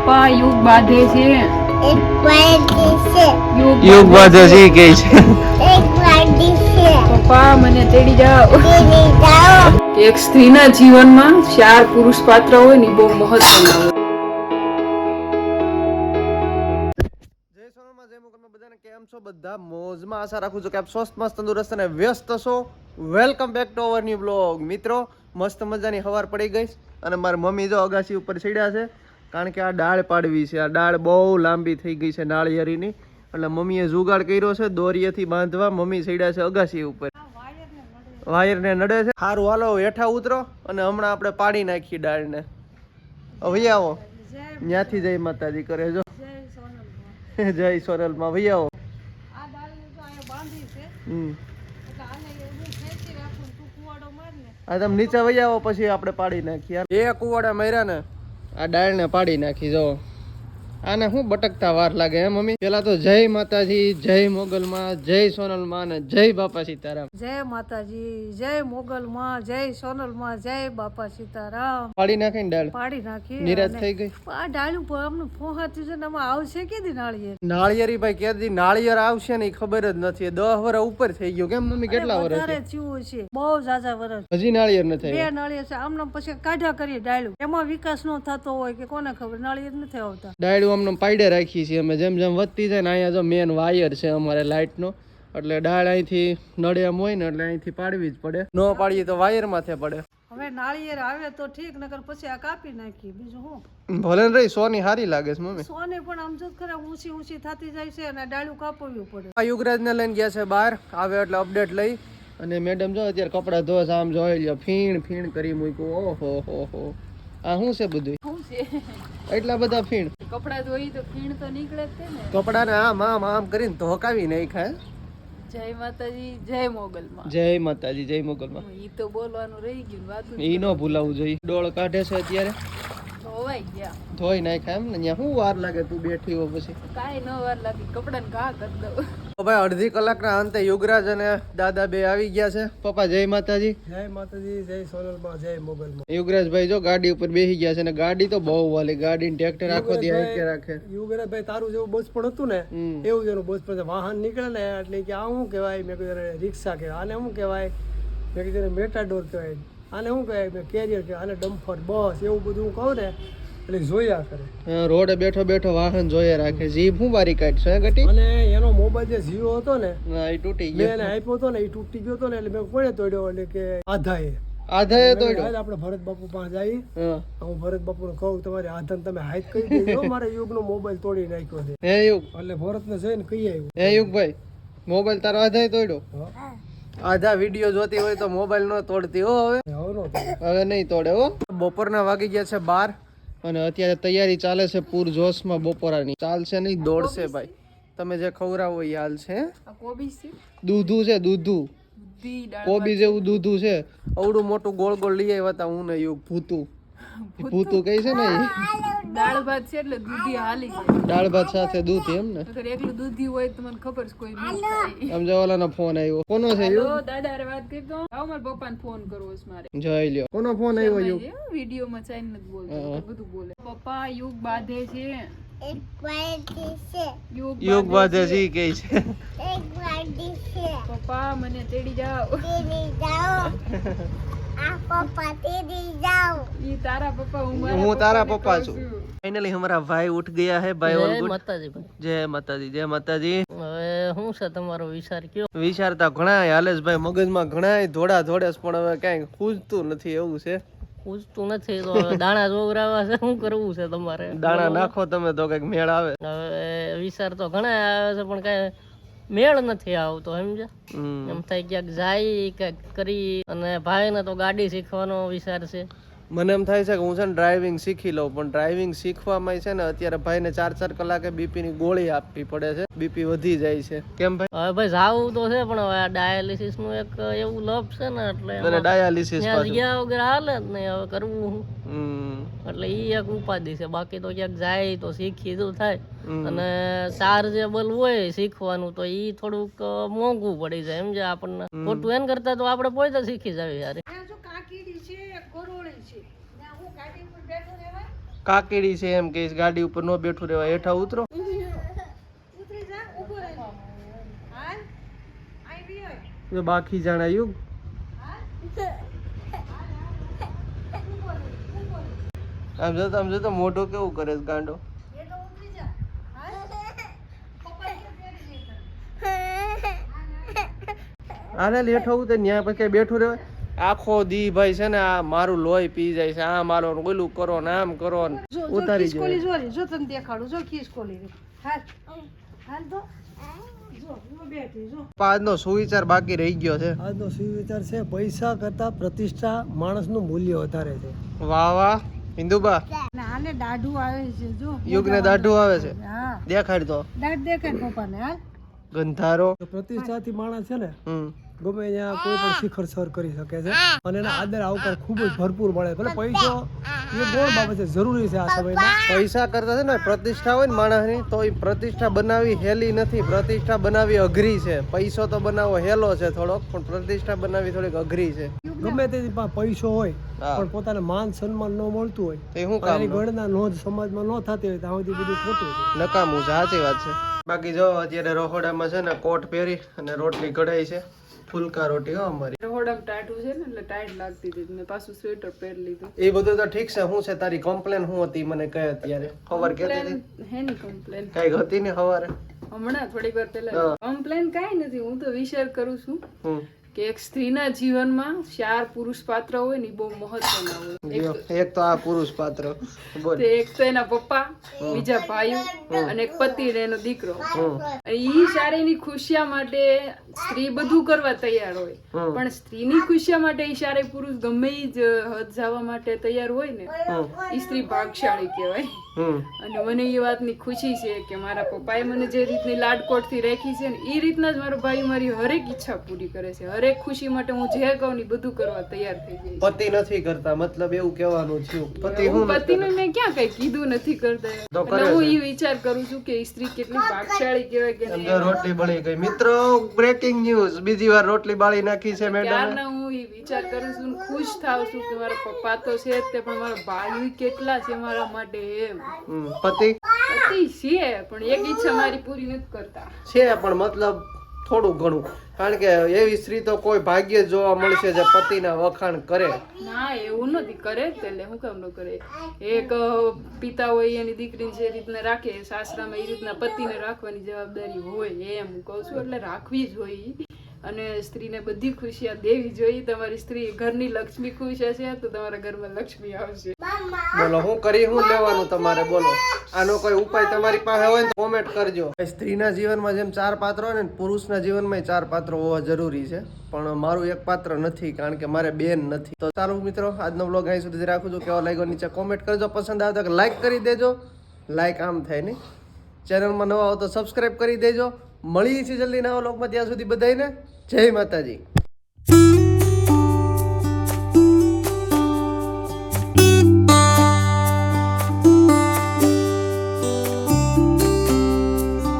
પપ્પા યુગ બાંધે છે. એક વાડી છે યુગ બાંધે છે કે છે. એક વાડી છે પપ્પા મને તેડી જાઓ. એક સ્ત્રીના જીવનમાં ચાર પુરુષ પાત્ર હોય ને બહુ મહત્વના હોય. જય સોનામાં જય મુકરમાં બધાને કેમ છો? બધા મોજમાં આશા રાખું છું કે આપ સ્વસ્થ મસ્ત તંદુરસ્ત અને વ્યસ્ત છો. Welcome back to our new blog મિત્રો મસ્ત મજાની હવાર પડી ગઈ અને મારી મમ્મી જો અગાસી ઉપર ચડ્યા છે. કારણ કે આ ડાળ પાડવી છે. આ ડાળ બહુ લાંબી થઈ ગઈ છે નાળિયેરીની. એટલે મમ્મીએ જુગાડ કર્યો છે દોરીએથી બાંધવા. મમ્મી સડ્યા છે અગાસી ઉપર. વાયરને નડે છે. સારું હાલો હેઠા ઉતરો અને હમણાં આપણે પાડી નાખીએ ડાળને. હવે આવો. ત્યાંથી જય માતાજી કરે જો. જય સોનલમાં. ભાઈ આવો. હમ. આ તમે નીચે વહી પછી આપણે પાડી નાખીએ. એ કુવાડા મર્યા ને. આ ડાળને પાડી નાખી જો. આને શું બટકતા વાર લાગે હે મમ્મી? પેલા તો જય માતાજી જય મોગલમાં જય સોનલમાં અને જય બાપા સીતારામ. જય માતાજી જય મોગલમાં જય સોનલમાં જય બાપા સીતારામ. પાડી નાખી ને ડાળ? પાડી નાખી નિરાશ થઈ ગઈ? આ ડાળું પર અમને ફોહાતી છે આમાં આવશે કેદી નાળિયેર? નાળિયેરી ભાઈ કેદી નાળિયેર આવશે ને ખબર જ નથી. દસ વર્ષ ઉપર થઈ ગયું. કેમ મમ્મી કેટલા વર્ષ વધારે ચીવું છે. બહુ જાજા વરસ. હજી નાળિયેર ન બે નાળિયેર છે. આમને પછી કાઢા કરીએ ડાળું. એમાં વિકાસ નો થતો હોય કે કોને ખબર? નાળિયેર નથી આવતા. અમને પાડે રાખીએ છીએ અમે જેમ જેમ વધતી જાય ને અહીંયા જો મેન વાયર છે અમારે લાઇટનો એટલે ડાળ અહીંથી નડે એમ હોય ને એટલે અહીંથી પાડવી જ પડે. ન પાડીએ તો વાયર માથે પડે. હવે નાળિયેર આવે તો ઠીક નકર પછી આ કાપી નાખીએ. બીજું હું? ભલે ને રહી સોની હારી લાગે છે મમ્મી. સોને પણ આમ જો ખરા ઊંચી ઊંચી થતી જાય છે અને ડાળું કાપવું પડે. આ યુગરાજને લઈને ગયા છે બહાર. આવે એટલે અપડેટ લઈ. અને મેડમ જો અત્યારે કપડાં ધોવા છે, આમ જોઈ લ્યો ફીણ ફીણ કરી મૂક્યું. ઓહો હો હો. આ શું છે બધું શું છે? એટલા બધા ફીણ. કપડા ધોઈ તો ખીણ તો નીકળે જ છે ને. કપડાને આમ આમ આમ કરીને ધોકાવી નાખ્યા જય માતાજી જય મોગલમાં. જય માતાજી જય મોગલમાં. ઈ તો બોલવાનું રહી ગયું વાતું ઈ ન ભૂલાવવું જોઈએ. ડોળ કાઢે છે અત્યારે. ધોવાઈ ગયા. ધોઈ નાખ્યા એમ ને શું વાર લાગે તું બેઠી હો પછી? કાંઈ ન વાર લાગી. કપડાને ઘા કરી દઉં. ભાઈ અડધી કલાકના અંતે યુગરાજ અને દાદા બે આવી ગયા છે. પપ્પા જય માતાજી. જય માતાજી જય સોનલમાં જય મોગલમાં. યુગરાજભાઈ જો ગાડી ઉપર બેસી ગયા છે અને ગાડી તો બહુ વાલી ગાડી ટ્રેક્ટર આખો દી હાઈકે રાખે. યુગરાજભાઈ તારું જેવું બસ પણ હતું ને એવું જેનું બસ પણ વાહન નીકળે ને એટલે કે આ શું કહેવાય? મેં કીધું રિક્ષા કહેવાય. આને શું કહેવાય? મેં કીધું મેટાડોર કહેવાય. આને શું કહેવાય? મેં કેરિયર કહેવાય. આને ડમ્ફર બસ એવું બધું હું કહું ને એટલે જોયા કરે. રોડે બેઠો બેઠો વાહન જોયા રાખે. જીભ હું બારી કાઢશે ગટી? અને એનો મોબાઈલ જે જીઓ હતો ને એ તૂટી ગયો. એને આપ્યો હતો ને એ તૂટી ગયો હતો ને એટલે મેં કોણે તોડ્યો? એટલે કે આધાએ. આધાએ તોડ્યો? આપણે ભરત બાપુ પાસે જઈ હા. હું ભરત બાપુને કહું તમારી આધાને તમે હાઈટ કરી દીધો મારે યુગનો મોબાઈલ તોડી નાખ્યો છે. હે યુગ. એટલે ભરતને જઈને કહી આવ્યું. હે યુગભાઈ મોબાઈલ તારો આધાએ તોડ્યો? આધા વીડિયો જોતી હોય તો મોબાઈલ ન તોડતી હો હવે. હવે નો હવે નહીં તોડે હો. બપોરના વાગી ગયા છે બાર. અને અત્યારે તૈયારી ચાલે છે પૂર જોશમાં બપોરાની. ચાલશે નહીં દોડશે ભાઈ. તમે જે ખવડાવો એ હાલ છે. દૂધું છે દૂધું. કોબી જેવું દૂધું છે. અવડું મોટું ગોળ ગોળ લઈ આવ્યા હતા હું ને યુગ ભૂતું. ભૂતું. કઈ છે ને દાળ ભાત છે એટલે દૂધી હાલી દાળ ભાત સાથે દૂધ એમ ને? અગર એકલું દૂધી હોય તો મને ખબર છે કોઈ નહીં. આમ જો ઓલાનો ફોન આવ્યો કોનો છે હેલો દાદા હારે વાત કરી દો આવો મારા પપ્પાને ફોન કરવો છે મારે. જોઈ લ્યો. કોનો ફોન આવ્યો યુ? વિડિયો માં ચાઈન નથી બોલતો બધું બોલે. પપ્પા યુગ બાંધે છે. એક વાડી છે. યુગ યુગ બાધે છે. કે છે. એક વાડી છે. પપ્પા મને તેડી જાઓ. તેડી જાઓ. આ પપ્પા દીદી જાઓ ઈ તારા પપ્પા હું તારા પપ્પા છું. છું. ફાઇનલી અમારા ભાઈ ઉઠ ગયા હે ભાઈ ઓલ ગુડ માતાજી જય માતાજી જય માતાજી. હવે શું છે તમારો વિચાર કયો? વિચારતા ઘણા હાલેશભાઈ મગજમાં ઘણા ધોડા ધોડે પણ હવે કાંઈ ખૂજતું નથી એવું છે? પૂછતું નથી તો દાણા જોવરાવા છે શું કરવું છે તમારે? દાણા નાખો તમે તો કંઈક મેળ આવે. હવે વિચાર તો ઘણા આવે છે પણ કઈ મેળ નથી આવતો સમજ્યા? એમ થાય ક્યાંક જાય ક્યાંક કરી અને ભાઈને તો ગાડી શીખવાનો વિચાર છે. મને એમ થાય છે કે હું છે ને ડ્રાઇવિંગ શીખી લઉં પણ ડ્રાઇવિંગ શીખવામાં છે ને અત્યારે ભાઈને ચાર ચાર કલાકે બીપી ની ગોળી આપવી પડે છે. બીપી વધી જાય છે. કેમ ભાઈ? હવે ભાઈ જાવું તો છે પણ હવે આ ડાયાલિસિસનું એક એવું લપ છે ને એટલે ડાયાલિસિસ ગયા વગર હાલે જ નહીં હવે કરવું શું? એટલે એ એક ઉપાધિ છે. બાકી તો ક્યાંક જાય તો શીખી તો થાય. અને ચાર્જેબલ હોય શીખવાનું તો એ થોડુંક મોંઘું પડી જાય. એમ જે આપણને ખોટું એન કરતા તો આપણે પોતે શીખી જાય યાર કાકીડી છે ગરોળી છે. ત્યાં હું ગાડી ઉપર બેઠો રહેવાય કાકેડી છે એમ કે ગાડી ઉપર નો બેઠું રહેવાય હેઠા ઉતરો. ઉતરી જા ઊભો રહે. હાલ. આઈ બી હોય જો બાકી જણાયું આમ જો આમ જો તો મોઢું કેવું કરે છે ગાંડો? તો આને લેઠો ઉતર ન્યા પછી કઈ બેઠું રહેવાય? આખો દી ભાઈ છે ને આ મારું લોહી પી જાય છે આ મારો ઓલું કરો ને આમ કરો ને ઉતારી જો જો તને દેખાડું જો ખિસકોલી રે હાલ. હાલ તો. જો હું બેઠી જો. આજનો સુવિચાર બાકી રહી ગયો છે. આજનો સુવિચાર છે પૈસા કરતા પ્રતિષ્ઠા માણસનું મૂલ્ય વધારે છે. વાહ વાહ. હિન્દુબા અને આને દાઢું આવે છે જો. યુગને દાઢું આવે છે. હા. દેખાડ તો. દાઢ દેખાડ પપ્પાને હાલ ગંધારો. પ્રતિષ્ઠાથી માણસ છે ને હમ. ગમે ત્યાં કોઈ પણ શિખર સર કરી શકે છે. અને એના આદર આવકાર ખૂબ જ ભરપૂર મળે. ભલે પૈસો એ ગૌણ બાબત છે જરૂરી છે આ સમયમાં. પૈસા કરતા છે ને પ્રતિષ્ઠા હોય ને માણસની તો એ પ્રતિષ્ઠા બનાવી હેલી નથી. પ્રતિષ્ઠા બનાવી અઘરી છે. પૈસો તો બનાવવો હેલો છે થોડોક પણ પ્રતિષ્ઠા બનાવવી થોડીક અઘરી છે. ગમે તે પૈસો હોય પણ પોતાને માન સન્માન ન મળતું હોય તો એની કામ ગણના નોંધ સમાજમાં ન થતી હોય તો સુધી બધું ખોટું નકામું છે સાચી વાત છે. બાકી જો અત્યારે રહોડામાં છે ને કોટ પહેરી અને રોટલી કઢાઈ છે. ફુલકા રોટી હો અમારી. હોડમ ટાઢું છે ને એટલે ટાઈટ લાગતી હતી. મેં પાછું સ્વેટર પહેરી લીધું. એ બધું તો ઠીક છે હું છે તારી કમ્પ્લેન હું હતી મને કહે અત્યારે? ખબર કેતી હતી? હેની કમ્પ્લેન કઈ હતી ને હવારે હમણાં થોડી વાર પહેલા કમ્પ્લેન કાંઈ નથી હું તો વિચાર કરું છું કે એક સ્ત્રીના જીવનમાં ચાર પુરુષ પાત્ર હોય ને બહુ મહત્વના હોય. એક તો આ પુરુષ પાત્ર. એક તો એના પપ્પા બીજા ભાઈઓ અને એક પતિ ને એનો દીકરો. ઈ ચારેયની ખુશિયા માટે સ્ત્રી બધું કરવા તૈયાર હોય. પણ સ્ત્રીની ખુશિયા માટે ઈશારે પુરુષ ગમે જ હદ જવા માટે તૈયાર હોય ને એ સ્ત્રી ભાગશાળી કહેવાય. અને મને એ વાતની ખુશી છે કે મારા પપ્પાએ મને જે રીતની લાડકોટથી રાખી છે ને એ રીતના જ મારો ભાઈ મારી હરેક ઈચ્છા પૂરી કરે છે. હરેક ખુશી માટે હું જે કહું ને બધું કરવા તૈયાર થઈ ગઈ પતિ નથી કરતા મતલબ એવું કહેવાનું છે. પતિ હું પતિને મેં ક્યાં કઈ કીધું નથી કરતા. એટલે હું એ વિચાર કરું છું કે સ્ત્રી કેટલી ભાગશાળી કહેવાય કે રોટલી બળી ગઈ. મિત્રો બ્રેકિંગ ન્યૂઝ બીજી વાર રોટલી બાળી નાખી છે મેડમ. હું એ વિચાર કરું છું ખુશ થાઉં છું કે મારા પપ્પા તો છે તે પણ મારા ભાઈ કેટલા છે મારા માટે એમ. પતિ? પતિ છે પણ એક ઈચ્છા મારી પૂરી નથી કરતા. છે પણ મતલબ થોડું ઘણું. કારણ કે એવી સ્ત્રી તો કોઈ ભાગ્ય જોવા મળશે જે પતિના વખાણ કરે. ના, એવું નથી. કરે એટલે હું કામ ન કરે? એક પિતા હોય એની દીકરીને જે રીતના રાખે, સાસરામાં એ રીતના પતિને રાખવાની જવાબદારી હોય એમ કહું છું. એટલે રાખવી જ હોય અને સ્ત્રીને બધી ખુશિયા દેવી જોઈએ તમારી સ્ત્રી ઘરની લક્ષ્મી ખુશ હશે તો તમારા ઘરમાં લક્ષ્મી આવશે. બોલો, હું કરી હું લેવાનું તમારે? બોલો. આનો કોઈ ઉપાય તમારી પાસે હોય ને કોમેન્ટ કરજો. સ્ત્રીના જીવનમાં જેમ ચાર પાત્રો હોય ને પુરુષના જીવનમાં ચાર પાત્રો હોવા જરૂરી છે. પણ મારું એક પાત્ર નથી, કારણ કે મારે બેન નથી. તો ચાલો મિત્રો, આજનો બ્લોગ અહીં સુધી રાખું છું. કેવો લાગ્યો નીચે કોમેન્ટ કરજો. પસંદ આવે તો લાઈક કરી દેજો. લાઈક આમ થાય નહીં. ચેનલમાં નવા હો તો સબસ્ક્રાઈબ કરી દેજો. મળીએ છીએ જલ્દી નવા બ્લોગમાં ત્યાં સુધી બધાને જય માતાજી.